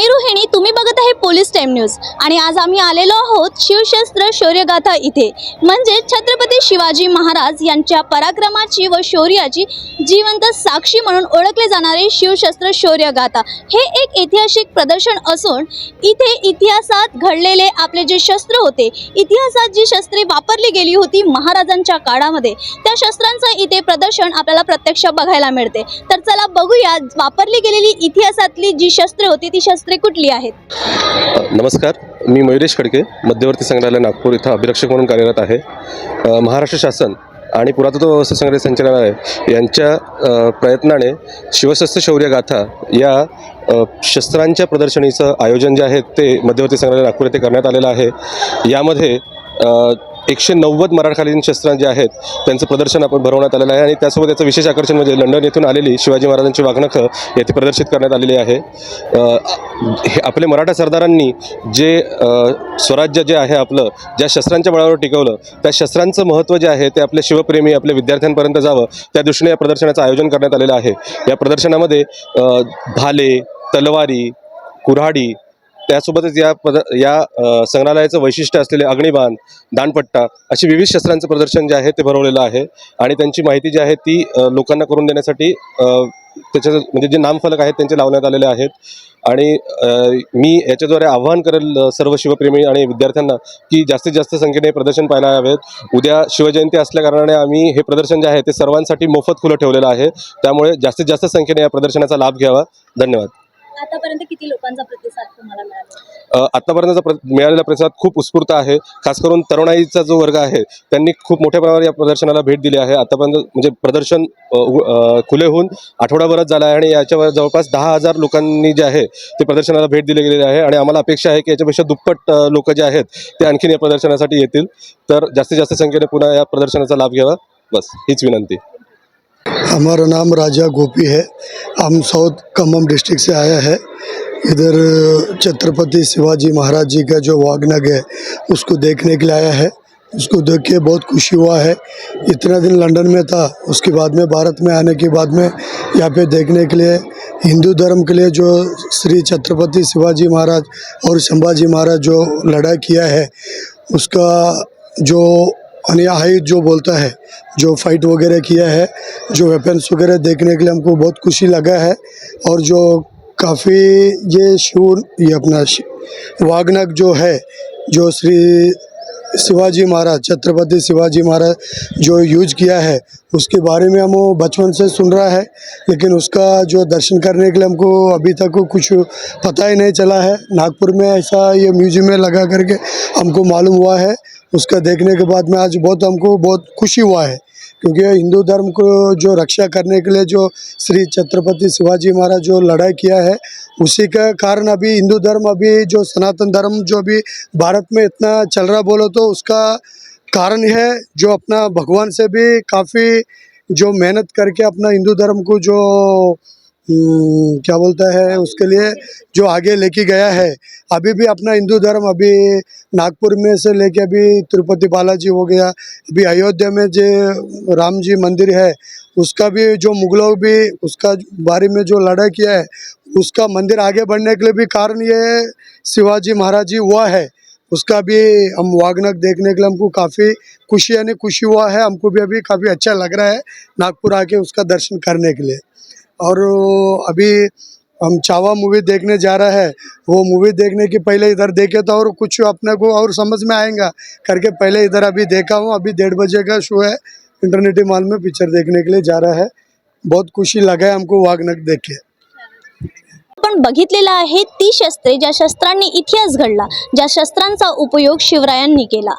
मी Rohini police time news. आणि आज आम्ही आलेलो आहोत शिवशस्त्र शौर्यगाथा इथे. म्हणजे छत्रपती शिवाजी महाराज यांच्या पराक्रमाची व शौर्याची जिवंत साक्षी म्हणून ओळखले जाणारे शिवशस्त्र शौर्यगाथा. हे एक ऐतिहासिक प्रदर्शन असून इथे इतिहासात घडलेले आपले जे शस्त्र होते इतिहासात जी शस्त्रे वापरली गेली होती महाराजांच्या काळामध्ये त्या शस्त्रांचं इथे प्रदर्शन आपल्याला प्रत्यक्ष बघायला मिळते. तर चला बघूया वापरली गेलेली इतिहासातली जी शस्त्रे होती ती शस्त्रे कुठली आहेत? नमस्कार मी मयुरेश खडके मध्यवर्ती संग्रहालय नागपूर इथं अभिरक्षक म्हणून कार्यरत आहे. महाराष्ट्र शासन आणि पुरातत्व व्यवस्था संग्रह संचालनालय यांच्या प्रयत्नाने शिवशस्त्र शौर्य गाथा या शस्त्रांच्या प्रदर्शनीचं आयोजन जे आहे ते मध्यवर्ती संग्रहालय नागपूर येथे करण्यात आलेलं आहे. यामध्ये एकशे नव्वद मराठकालीन शस्त्रां जे आहेत त्यांचं प्रदर्शन आपण भरवण्यात आलेलं आहे. आणि त्यासोबत त्याचं विशेष आकर्षण म्हणजे लंडन येथून आलेली शिवाजी महाराजांची वाघनखं येथे प्रदर्शित करण्यात आलेली आहे. हे आपले मराठा सरदारांनी जे स्वराज्य जे आहे आपलं ज्या शस्त्रांच्या बळावर टिकवलं त्या शस्त्रांचं महत्त्व जे आहे ते आपले शिवप्रेमी आपल्या विद्यार्थ्यांपर्यंत जावं त्या दृष्टीने या प्रदर्शनाचं आयोजन करण्यात आलेलं आहे. या प्रदर्शनामध्ये भाले तलवारी कुऱ्हाडी त्यासोबतच या पद या संग्रहालयाचं वैशिष्ट्य असलेले अग्निबाण दानपट्टा अशी विविध शस्त्रांचं प्रदर्शन जे आहे ते भरवलेलं आहे. आणि त्यांची माहिती जी आहे ती लोकांना करून देण्यासाठी त्याच्या म्हणजे जे नामफलक आहेत त्यांचे लावण्यात आलेले आहेत. आणि मी याच्याद्वारे आव्हान करेल सर्व शिवप्रेमी आणि विद्यार्थ्यांना की जास्तीत जास्त संख्येने हे प्रदर्शन पाहायला हवेत उद्या शिवजयंती असल्याकारणाने आम्ही हे प्रदर्शन जे आहे ते सर्वांसाठी मोफत खुलं ठेवलेलं आहे. त्यामुळे जास्तीत जास्त संख्येने या प्रदर्शनाचा लाभ घ्यावा. धन्यवाद. आतापर्यंत किती लोकांचा प्रतिसाद तुम्हाला मिळाला? आतापर्यंतचा आत्तापर्यंतचा प्र मिळालेला प्रतिसाद खूप उत्स्फूर्त आहे. खास करून तरुणाईचा जो वर्ग आहे त्यांनी खूप मोठ्या प्रमाणावर या प्रदर्शनाला भेट दिली आहे. आतापर्यंत म्हणजे प्रदर्शन खुले होऊन आठवडाभरात झाला आहे आणि याच्यावर जवळपास दहा हजार लोकांनी जे आहे ते प्रदर्शनाला भेट दिली गेलेली आहे. आणि आम्हाला अपेक्षा आहे की याच्यापेक्षा दुप्पट लोक जे आहेत ते आणखीन या प्रदर्शनासाठी येतील. तर जास्तीत जास्त संख्येने पुन्हा या प्रदर्शनाचा लाभ घ्यावा. बस हीच विनंती. हमारा नाम राजा गोपी है। हम साउथ खम्मम डिस्ट्रिक्ट से आया है। इधर छत्रपति शिवाजी महाराज जी का जो वागनग है, उसको देखने के लिए आया है। उसको देख के बहुत खुशी हुआ है। इतना दिन लंदन में था, उसके बाद में भारत में आने के बाद में यहाँ पे देखने के लिए, हिंदू धर्म के लिए जो श्री छत्रपति शिवाजी महाराज और संभाजी महाराज जो लड़ाई किया है, उसका जो अनियाहित जो बोलता है, जो फाइट वगैरह किया है, जो वेपन्स वगैरह देखने के लिए हमको बहुत खुशी लगा है और जो काफ़ी ये शूर, ये अपना वागनक जो है, जो श्री शिवाजी महाराज, छत्रपति शिवाजी महाराज जो यूज़ किया है, उसके बारे में हम बचपन से सुन रहा है, लेकिन उसका जो दर्शन करने के लिए हमको अभी तक कुछ पता ही नहीं चला है। नागपुर में ऐसा ये म्यूज़ियम में लगा करके हमको मालूम हुआ है उसका देखने के बाद में आज बहुत हमको बहुत खुशी हुआ है, क्योंकि हिंदू धर्म को जो रक्षा करने के लिए जो श्री छत्रपति शिवाजी महाराज जो लड़ाई किया है, उसी का कारण अभी हिंदू धर्म, अभी जो सनातन धर्म जो अभी भारत में इतना चल रहा बोलो तो उसका कारण है जो अपना भगवान से भी काफ़ी जो मेहनत करके अपना हिंदू धर्म को जो क्या बोलता है, उसके लिए जो आगे लेके गया है। अभी भी अपना हिंदू धर्म, अभी नागपुर में से लेके अभी तिरुपति बालाजी हो गया, अभी अयोध्या में जो राम जी मंदिर है, उसका भी जो मुगलों भी, उसका बारे में जो लड़ाई किया है, उसका मंदिर आगे बढ़ने के लिए भी कारण ये शिवाजी महाराज जी हुआ है। उसका भी हम वागनक देखने के लिए हमको काफ़ी खुशी, यानी खुशी हुआ है, हमको भी अभी काफ़ी अच्छा लग रहा है, नागपुर आके उसका दर्शन करने के लिए। और अभी हम चावा मूवी देखने जा रहा है। वो मूवी देखने के पहले इधर देखे तो और कुछ अपने को और समझ में आएगा। करके पहले इधर अभी देखा हूँ। अभी डेढ़ बजे का शो है। इंटरनेटी मॉल में पिक्चर देखने के लिए जा रहा है। बहुत खुशी लगा है हमको वागनक देख के। आपण बघितलेलं आहे ती शस्त्रे ज्या शस्त्रांनी इतिहास घडला ज्या शस्त्रांचा उपयोग शिवरायांनी केला.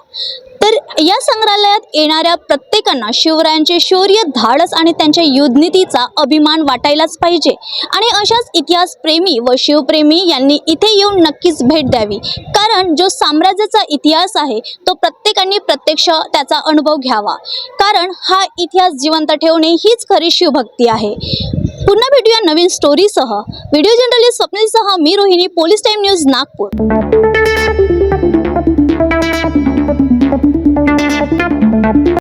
तर या संग्रहालयात येणाऱ्या प्रत्येकांना शिवरायांचे शौर्य धाडस आणि त्यांच्या युद्धनीतीचा अभिमान वाटायलाच पाहिजे. आणि अशाच इतिहासप्रेमी व शिवप्रेमी यांनी इथे येऊन नक्कीच भेट द्यावी. कारण जो साम्राज्याचा इतिहास आहे तो प्रत्येकाने प्रत्यक्ष त्याचा अनुभव घ्यावा. कारण हा इतिहास जिवंत ठेवणे हीच खरी शिवभक्ती आहे. पुन्हा भेटूया नवीन स्टोरीसह व्हिडिओ जर्नलिस्ट स्वप्नीलसह मी Rohini police time news Nagpur. Mm-hmm.